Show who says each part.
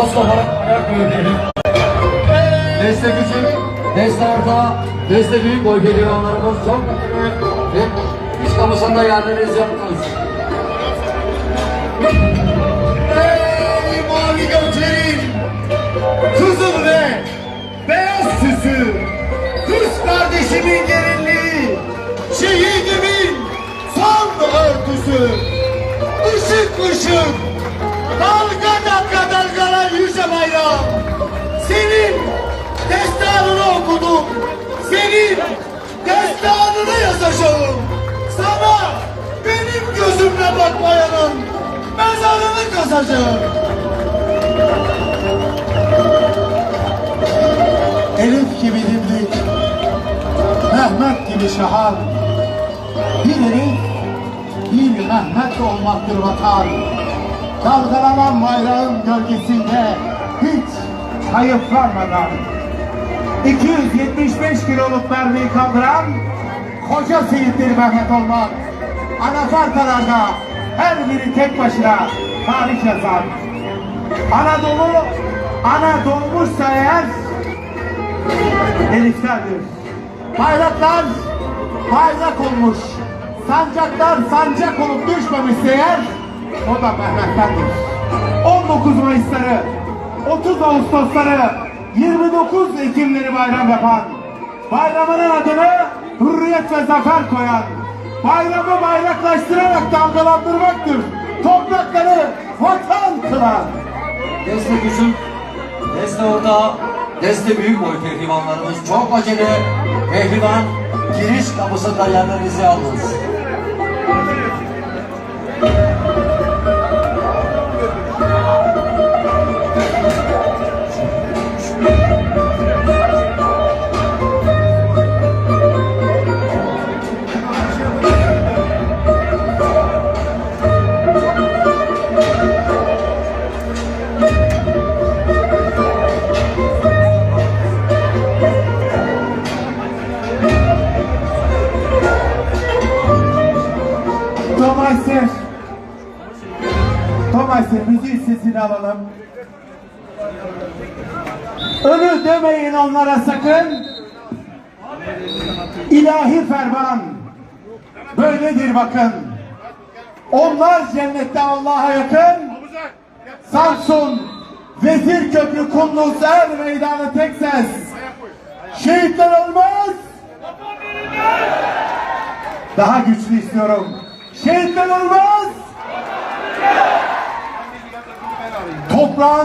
Speaker 1: Toz kafarak ayak bölümleri. Deste küçük, deste orta, deste büyük boy pehlivanlarımız çok ve iş kamusunda yerleriniz yaptınız.
Speaker 2: Ey mavi gözlerin, kızıl ve beyaz süsü, kız kardeşimin gelinliği, şehidimin son örtüsü, ışık ışık, dalga yüce bayram, senin destanını okudum, senin destanını yazacağım, sana benim gözümle bakmayanın mezarını kazacağım. Elif gibi dimdik, Mehmet gibi şahar. Bir Elif, bir Mehmet olmaktır vatan. Dalgalanan bayrağın gölgesinde hiç hayıflanmadan. 275 kiloluk mermiyi kaldıran koca Seyitleri Mehmet olmak. Anafartalarda her biri tek başına tarih yazar. Anadolu, ana doğmuşsa eğer Eliflerdir. Bayraklar bayrak olmuş. Sancaklar sancak olup düşmemişse eğer o da Mehmet'tendir. 19 Mayıs'ları, 30 Ağustos'ları, 29 Ekimleri bayram yapan, bayramının adını hürriyet ve zafer koyan, bayramı bayraklaştırarak dalgalandırmaktır. Toprakları vatan kılan.
Speaker 1: Deste küçük, deste orta, deste büyük boy pehlivanlarımız çok acele. Pehlivan giriş kapısında yerlerinizi aldınız.
Speaker 2: Thomas'ır. Thomas'ır müziğin sesini alalım. Ölü demeyin onlara sakın. İlahi ferman. Böyledir bakın. Onlar cennette Allah'a yakın. Samsun, Vezir Köprü, Kunduz, Er Meydanı tek ses. Şehitler olmaz. Daha güçlü istiyorum. Şehitler olmaz. Toprağın